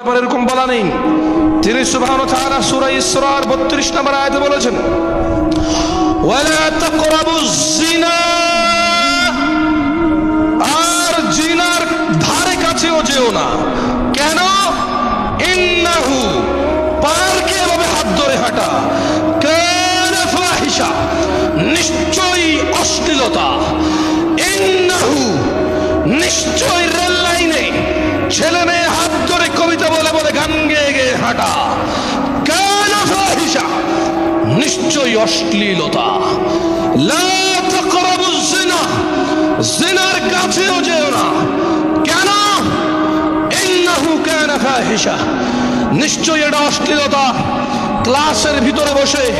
এরকম বলা নেই। তিনি সুবহানাহু ওয়া তাআলা সূরা ইসরার 32 নম্বর আয়াতে বলেছেন, ওয়ালা তাকরাবুজ আর জিনার ধারে কাছেও যেও না। অশ্লীলতা। লা জিনার কাছেও যেও না। কেন? ইন্নাহু কানা ফাহিশা। নিশ্চয়ই এটা অশ্লীলতা। ক্লাসের ভিতরে বসে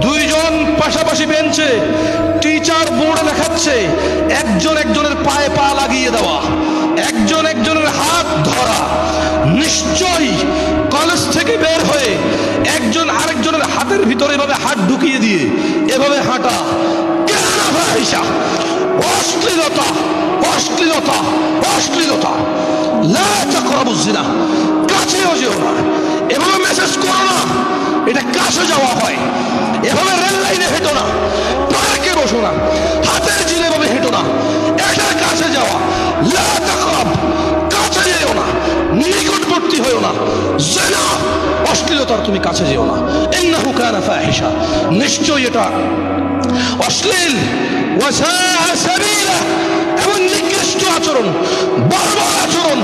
দুইজন পাশাপাশি বেঞ্চে টিচার বোর্ডে দেখাচ্ছে, একজন একজনের পায়ে পা লাগিয়ে দেওয়া, একজন একজনের হাত ধরা। নিশ্চয়ই কলেজ থেকে বের হয়ে একজন আরেকজনের হাতের ভিতরে এভাবে হাত ঢুকিয়ে দিয়ে, এভাবে হাঁটা। অশ্লীলতা অশ্লীলতা অশ্লীলতা। লা বুঝছি না কাছেও যেও না। এভাবে মেসেজ করো না। এটা কাছে যাওয়া তুমি কাছে যেও না। ইন্নাহু কানা ফাহিশা। নিশ্চয়ই এটা অশ্লীল এবং নিকৃষ্ট আচরণ, বর্বর আচরণ,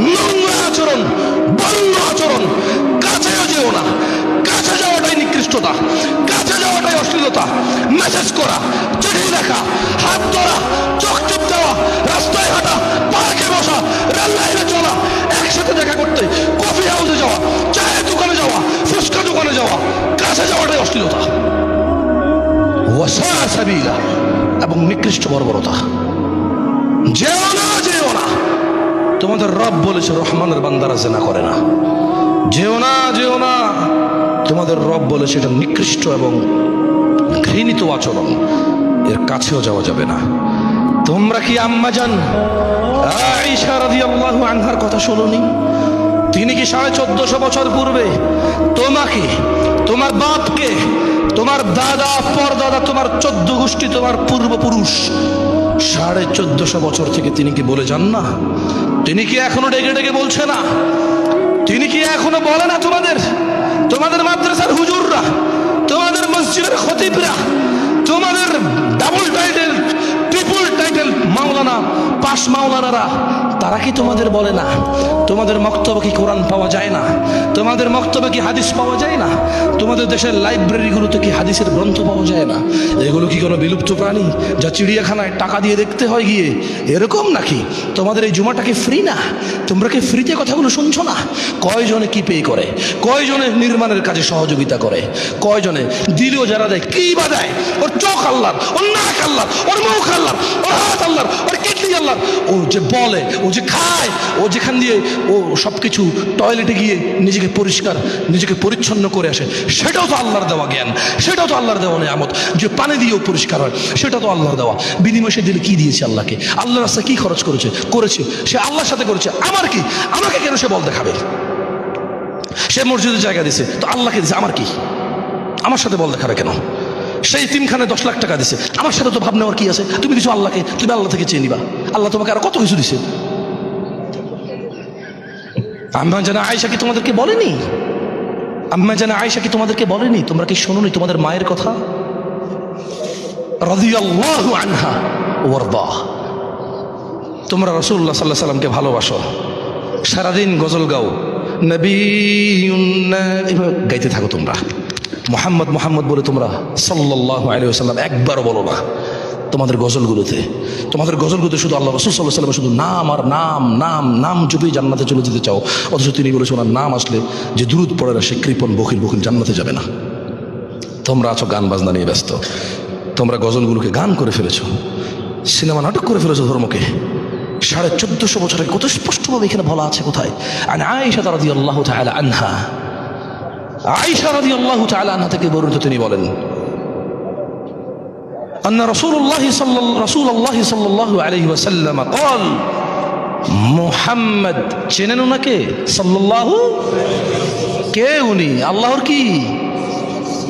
নোংরা আচরণ, বন্য আচরণ। কাছেও যেও না। কাছে যাওয়াটাই নিকৃষ্টতা। কাছে যাওয়াটাই অশ্লীলতা। মেসেজ করা, চিঠি লেখা, হাত ধরা অশ্লীলতা এবং নিকৃষ্ট বর্বরতা। যেও না তোমাদের রব বলেছে, রহমানের বান্দারা জেনা করে না। যেও না যেও না। তোমাদের রব বলেছে, এটা নিকৃষ্ট এবং ঘৃণিত আচরণ। এর কাছেও যাওয়া যাবে না। তোমরা কি আম্মা রাদিয়াল্লাহু আনহার কথা শোনোনি? তিনি কি সাড়ে চোদ্দশো বছর পূর্বে তোমাকে, তোমার বাপকে, তোমার দাদা, পরদাদা, তোমার চোদ্দ গোষ্ঠী, তোমার পূর্বপুরুষ সাড়ে চোদ্দশো বছর থেকে তিনি কি বলে যান না? তিনি কি এখনও ডেকে ডেকে বলছে না? তিনি কি এখনও বলে না তোমাদের? তোমাদের মাদ্রাসার হুজুররা, তোমাদের মসজিদের খতিবরা, তোমাদের ডাবল টাইটেল ট্রিপল টাইটেল মাওলানা, পাশ মাওলানারা তারা কি তোমাদের বলে না? তোমাদের মক্তব্য কি কোরআন পাওয়া যায় না? তোমাদের মক্তব্য কি হাদিস পাওয়া যায় না? তোমাদের দেশের লাইব্রেরিগুলোতে কি হাদিসের গ্রন্থ পাওয়া যায় না? এগুলো কি কোনো বিলুপ্ত প্রাণী যা চিড়িয়াখানায় টাকা দিয়ে দেখতে হয় গিয়ে? এরকম নাকি? তোমাদের এই জুমাটা কি ফ্রি না? তোমরা কি ফ্রিতে কথাগুলো শুনছো না? কয়জনে কি পে করে? কয়জনে নির্মাণের কাজে সহযোগিতা করে? কয়জনে দিলেও যারা দেয়, কি বা দেয়? ওর চোখ আল্লাহ ওর নাক আল্লাহ ওর মুখ আল্লাহর, ওর হাত আল্লাহর, ওর কিডনি আল্লাহ ও যে বলে, ও যে খায়, ও যেখান দিয়ে ও সব কিছু টয়লেটে গিয়ে নিজেকে পরিষ্কার, নিজেকে পরিচ্ছন্ন করে আসে, সেটাও তো আল্লাহর দেওয়া জ্ঞান, সেটাও তো আল্লাহর দেওয়া নিয়ামত। যে পানি দিয়েও পরিষ্কার হয় সেটা তো আল্লাহর দেওয়া। বিনিময় সে দিলে কি দিয়েছে আল্লাহকে? আল্লাহর রাস্তা কি খরচ করেছে? করেছে। সে আল্লাহর সাথে করেছে। আমার কি? আমাকে কেন সে বল দেখাবে? সে মসজিদের জায়গা দিছে, তো আল্লাহকে দিছে, আমার কি? আমার সাথে বল দেখাবে কেন? সেই তিনখানে দশ লাখ টাকা দিছে। আমার সাথে তো ভাব নেওয়ার কি আছে? তুমি কিছু আল্লাহকে, তুমি আল্লাহ থেকে চেয়ে নিবা। আল্লাহ তোমাকে আরও কত কিছু দিছে? আম্মা জানা আয়সা কি তোমাদেরকে বলেনি? আম্মা জানা আয়সা কি তোমাদেরকে বলেনি? তোমরা কি শোনোনি তোমাদের মায়ের কথা? তোমরা রসুল্লাহ সাল্লাহ সাল্লামকে ভালোবাসো। সারাদিন গজল গাও। নবী গাইতে থাকো তোমরা। মোহাম্মদ মোহাম্মদ বলে তোমরা সাল্লাহ আলিয়া সাল্লাম একবারও বলো না। তোমাদের গজলগুলোতে। তোমাদের গজলগুলোতে শুধু আল্লাহ রসুল সাল্লাহ সাল্লাম শুধু নাম আর নাম নাম নাম জুপেই জান্নাতে চলে যেতে চাও। অথচ তিনি বলেছে ওনার নাম আসলে যে দূরত পড়ে না, সে কৃপন বকিল বকিল জান্নাতে যাবে না। তোমরা আছো গান বাজনা নিয়ে ব্যস্ত। তোমরা গজলগুলোকে গান করে ফেলেছো। সিনেমা নাটক করে ফেলেছো ধর্মকে। সাড়ে চোদ্দশো বছরে কত স্পষ্টভাবে এখানে বলা আছে কোথায়? আর আয়েশা তারা দিয়ে আল্লাহ আনহা। আয়েশা রাদি আল্লাহ আনহা থেকে বর্ণিত তিনি বলেন أن رسول الله صلى رسول الله صلى الله عليه وسلم قال মোহাম্মদ চেনেন ওনাকে সাল্লাল্লাহু কে উনি আল্লাহর কি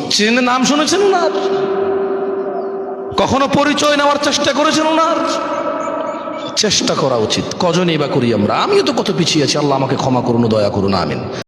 চেনে নাম শুনেছেন ওনার কখনো পরিচয় নেওয়ার চেষ্টা করেছেন ওনার চেষ্টা করা উচিত কজনই বা করি আমরা আমিও তো কত পিছিয়ে আছি আল্লাহ আমাকে ক্ষমা করুন ও দয়া করুন আমিন